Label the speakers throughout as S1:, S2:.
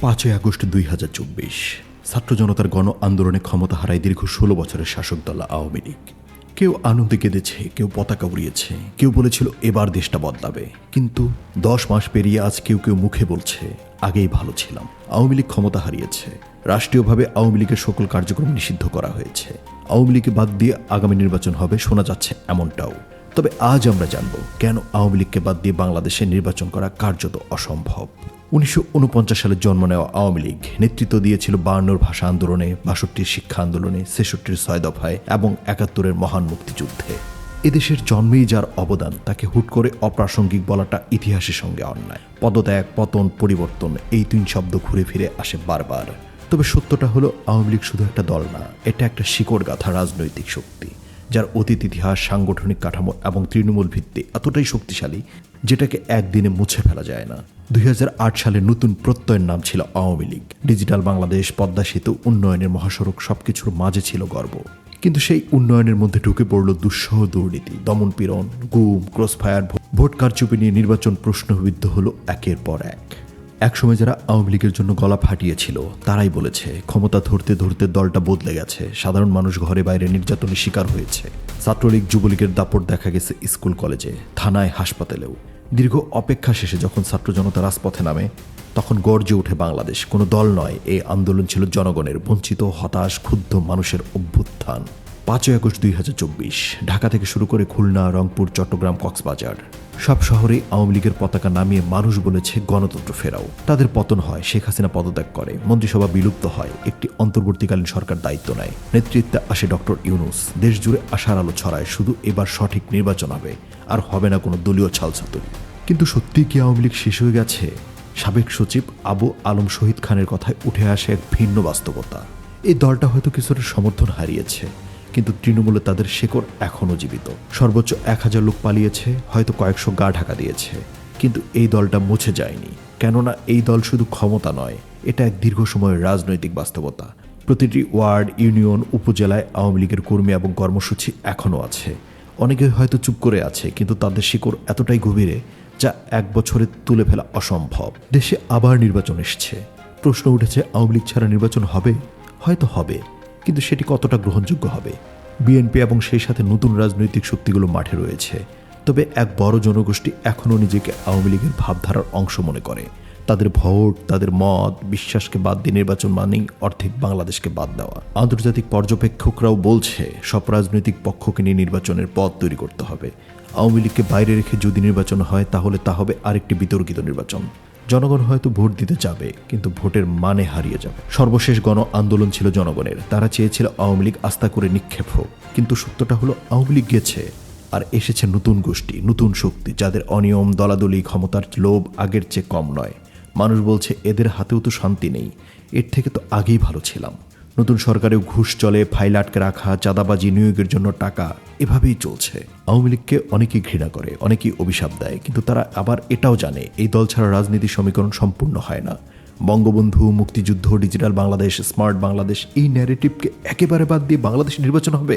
S1: পাঁচই আগস্ট দুই হাজার চব্বিশ, ছাত্র জনতার গণ আন্দোলনে ক্ষমতা হারায় দীর্ঘ ষোলো বছরের শাসক দল আওয়ামী লীগ। কেউ আনন্দে কেঁদেছে, কেউ পতাকা উড়িয়েছে, কেউ বলেছিল এবার দেশটা বদলাবে। কিন্তু দশ মাস পেরিয়ে আজ কেউ কেউ মুখে বলছে, আগেই ভালো ছিলাম। আওয়ামী লীগ ক্ষমতা হারিয়েছে। রাষ্ট্রীয়ভাবে আওয়ামী লীগের সকল কার্যক্রম নিষিদ্ধ করা হয়েছে। আওয়ামী লীগকে বাদ দিয়ে আগামী নির্বাচন হবে, শোনা যাচ্ছে এমনটাও। তবে আজ আমরা জানব কেন আওয়ামী লীগকে বাদ দিয়ে বাংলাদেশে নির্বাচন করা কার্যত অসম্ভব। উনিশশো উনপঞ্চাশ সালে জন্ম নেওয়া আওয়ামী লীগ নেতৃত্ব দিয়েছিল বায়ান্নর ভাষা আন্দোলনে, বাষট্টির শিক্ষা আন্দোলনে, ছেষট্টির ছয় দফায় এবং একাত্তরের মহান মুক্তিযুদ্ধে। এদেশের জন্মেই যার অবদান তাকে হুট করে অপ্রাসঙ্গিক বলাটা ইতিহাসের সঙ্গে অন্যায়। পদত্যাগ, পতন, পরিবর্তন এই তিন শব্দ ঘুরে ফিরে আসে বারবার। তবে সত্যটা হলো, আওয়ামী লীগ শুধু একটা দল না, এটা একটা শিকড় গাথা রাজনৈতিক শক্তি। যার অতীত ইতিহাস, সাংগঠনিক কাঠামো এবং তৃণমূল ভিত্তি এতটাই শক্তিশালী, যেটাকে একদিনে মুছে ফেলা যায় না। দুই হাজার আট সালে নতুন প্রত্যয়ের নাম ছিল আওয়ামী লীগ। ডিজিটাল বাংলাদেশ, পদ্মা সেতু, উন্নয়নের মহাসড়ক সবকিছুর মাঝে ছিল গর্ব। কিন্তু সেই উন্নয়নের মধ্যে ঢুকে পড়ল দুঃসহ দুর্নীতি, দমন পীড়ন, গুম, ক্রসফায়ার, ভোট কারচুপি নিয়ে নির্বাচন প্রশ্নবিদ্ধ হলো একের পর এক। একসময় যারা আওয়ামী লীগের জন্য গলা ফাটিয়েছিল, তারাই বলেছে, ক্ষমতা ধরতে ধরতে দলটা বদলে গেছে, সাধারণ মানুষ ঘরে বাইরে নির্যাতনের শিকার হয়েছে। ছাত্রলীগ, যুবলীগের দাপট দেখা গেছে স্কুল কলেজে, থানায়, হাসপাতালেও। দীর্ঘ অপেক্ষা শেষে যখন ছাত্র জনতা রাজপথে নামে, তখন গর্জে ওঠে বাংলাদেশ। কোনো দল নয়, এই আন্দোলন ছিল জনগণের বঞ্চিত, হতাশ, ক্ষুব্ধ মানুষের অভ্যুত্থান। পাঁচই আগস্ট দুই হাজার চব্বিশ, ঢাকা থেকে শুরু করে খুলনা, রংপুর, চট্টগ্রাম, কক্সবাজার। সব শহরে আওয়ামী লীগের পতাকা নামিয়ে মানুষ বলেছে গণতন্ত্র ফেরাও। তাদের পতন হয়, শেখ হাসিনা পদত্যাগ করে। মন্ত্রিসভা বিলুপ্ত হয়, একটি অন্তর্বর্তীকালীন সরকার দায়িত্ব নেয়। নেতৃত্বে আসে ডক্টর ইউনুস। দেশ জুড়ে আশার আলো ছড়ায়, শুধু এবার সঠিক নির্বাচন হবে, আর হবে না কোনো দলীয় ছালছাতুরি। কিন্তু সত্যি কি আওয়ামী লীগ শেষ হয়ে গেছে? সাবেক সচিব আবু আলম শহীদ খানের কথায় উঠে আসে এক ভিন্ন বাস্তবতা। এই দলটা হয়তো কিছুটা সমর্থন হারিয়েছে। কিন্তু তৃণমূলে তাদের শেকড় এখনও জীবিত। সর্বোচ্চ এক হাজার লোক পালিয়েছে, হয়তো কয়েকশো গা ঢাকা দিয়েছে। কিন্তু এই দলটা মুছে যায়নি। কেননা এই দল শুধু ক্ষমতা নয়, এটা এক দীর্ঘ সময়ের রাজনৈতিক বাস্তবতা। প্রতিটি ওয়ার্ড, ইউনিয়ন, উপজেলায় আওয়ামী লীগের কর্মী এবং কর্মসূচি এখনও আছে। অনেকে হয়তো চুপ করে আছে, কিন্তু তাদের শিকড় এতটাই গভীরে যা এক বছরে তুলে ফেলা অসম্ভব। দেশে আবার নির্বাচন এসছে। প্রশ্ন উঠেছে, আওয়ামী লীগ ছাড়া নির্বাচন হবে? হয়তো হবে। কিন্তু সেটি কতটা গ্রহণযোগ্য হবে? বিএনপি এবং সেই সাথে নতুন রাজনৈতিক শক্তিগুলো মাঠে রয়েছে। তবে এক বড় জনগোষ্ঠী এখনও নিজেকে আওয়ামী লীগের ভাবধারার অংশ মনে করে। তাদের ভোট, তাদের মত, বিশ্বাসকে বাদ দিয়ে নির্বাচন মানেই অর্ধেক বাংলাদেশকে বাদ দেওয়া। আন্তর্জাতিক পর্যবেক্ষকরাও বলছে, সব রাজনৈতিক পক্ষকে নিয়ে নির্বাচনের পথ তৈরি করতে হবে। আওয়ামী লীগকে বাইরে রেখে যদি নির্বাচন হয়, তাহলে তা হবে আরেকটি বিতর্কিত নির্বাচন। জনগণ হয়তো ভোট দিতে যাবে, কিন্তু ভোটের মানে হারিয়ে যাবে। সর্বশেষ গণ আন্দোলন ছিল জনগণের। তারা চেয়েছিল আওয়ামী লীগ আস্থা করে নিক্ষেপ হোক। কিন্তু সত্যটা হলো, আওয়ামী লীগ গেছে আর এসেছে নতুন গোষ্ঠী, নতুন শক্তি, যাদের অনিয়ম, দলাদলি, ক্ষমতার লোভ আগের চেয়ে কম নয়। মানুষ বলছে, এদের হাতেও তো শান্তি নেই। এর থেকে তো আগেই ভালো ছিলাম। নতুন সরকারেও ঘুষ চলে, ফাইল আটকে রাখা, চাঁদাবাজি নিয়োগের জন্য টাকা, এভাবেই চলছে। আওয়ামী লীগকে অনেকেই ঘৃণা করে, অনেকেই অভিশাপ দেয়, কিন্তু তারা আবার এটাও জানে, এই দল ছাড়া রাজনীতির সমীকরণ সম্পূর্ণ হয় না। বঙ্গবন্ধু, মুক্তিযুদ্ধ, ডিজিটাল বাংলাদেশ, স্মার্ট বাংলাদেশ, এই ন্যারেটিভকে একেবারে বাদ দিয়ে বাংলাদেশ নির্বাচন হবে?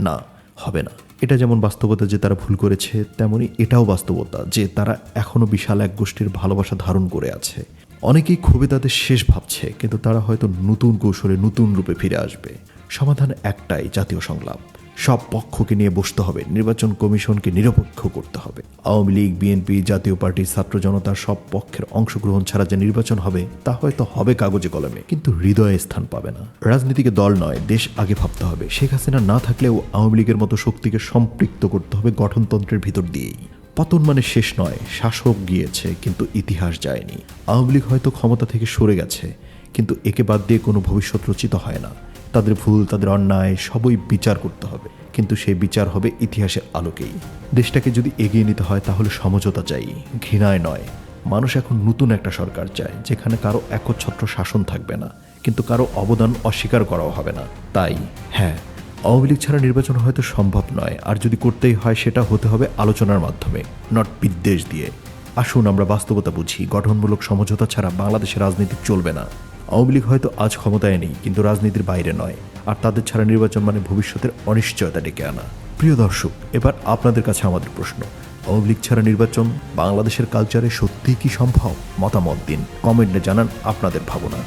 S1: না হবে না। এটা যেমন বাস্তবতা যে তারা ভুল করেছে, তেমনি এটাও বাস্তবতা যে তারা এখনও বিশাল এক গোষ্ঠীর ভালোবাসা ধারণ করে আছে। অনেকেই ক্ষোভে তাদের শেষ ভাবছে, কিন্তু তারা হয়তো নতুন কৌশলে নতুন রূপে ফিরে আসবে। সমাধান একটাই জাতীয় সংলাপ। সব পক্ষকে নিয়ে বসতে হবে, নির্বাচন কমিশনকে নিরপেক্ষ করতে হবে। আওয়ামী লীগ, বিএনপি, জাতীয় পার্টি ছাত্র জনতার সব পক্ষের অংশগ্রহণ ছাড়া যে নির্বাচন হবে, তা হয়তো হবে কাগজে কলমে, কিন্তু হৃদয়ে স্থান পাবে না। রাজনীতিকে দল নয়, দেশ আগে ভাবতে হবে। শেখ হাসিনা না থাকলেও আওয়ামী লীগের মতো শক্তিকে সম্পৃক্ত করতে হবে গঠনতন্ত্রের ভিতর দিয়েই। পতন মানে শেষ নয়, শাসক গিয়েছে, কিন্তু ইতিহাস যায়নি। আওয়ামী লীগ হয়তো ক্ষমতা থেকে সরে গেছে, কিন্তু একে বাদ দিয়ে কোনো ভবিষ্যৎ রচিত হয় না। তাদের ভুল, তাদের অন্যায়, সবই বিচার করতে হবে, কিন্তু সেই বিচার হবে ইতিহাসের আলোকেই। দেশটাকে যদি এগিয়ে নিতে হয়, তাহলে সমঝোতা চাই, ঘৃণায় নয়। মানুষ এখন নতুন একটা সরকার চায়, যেখানে কারও একচ্ছত্র শাসন থাকবে না, কিন্তু কারও অবদান অস্বীকার করাও হবে না। তাই হ্যাঁ আওয়ামী লীগ ছাড়া নির্বাচন হয়তো সম্ভব নয়। আর যদি করতেই হয়, সেটা হতে হবে আলোচনার মাধ্যমে নট বিদ্বেষ দিয়ে। আসুন, আমরা বাস্তবতা বুঝি। গঠনমূলক সমঝোতা ছাড়া বাংলাদেশের রাজনীতি চলবে না। আওয়ামী লীগ হয়তো আজ ক্ষমতায় নেই, কিন্তু রাজনীতির বাইরে নয়। আর তাদের ছাড়া নির্বাচন মানে ভবিষ্যতের অনিশ্চয়তা ডেকে আনা। প্রিয় দর্শক, এবার আপনাদের কাছে আমাদের প্রশ্ন। আওয়ামী লীগ ছাড়া নির্বাচন বাংলাদেশের কালচারে সত্যিই কি সম্ভব? মতামত দিন। কমেন্টে জানান আপনাদের ভাবনা।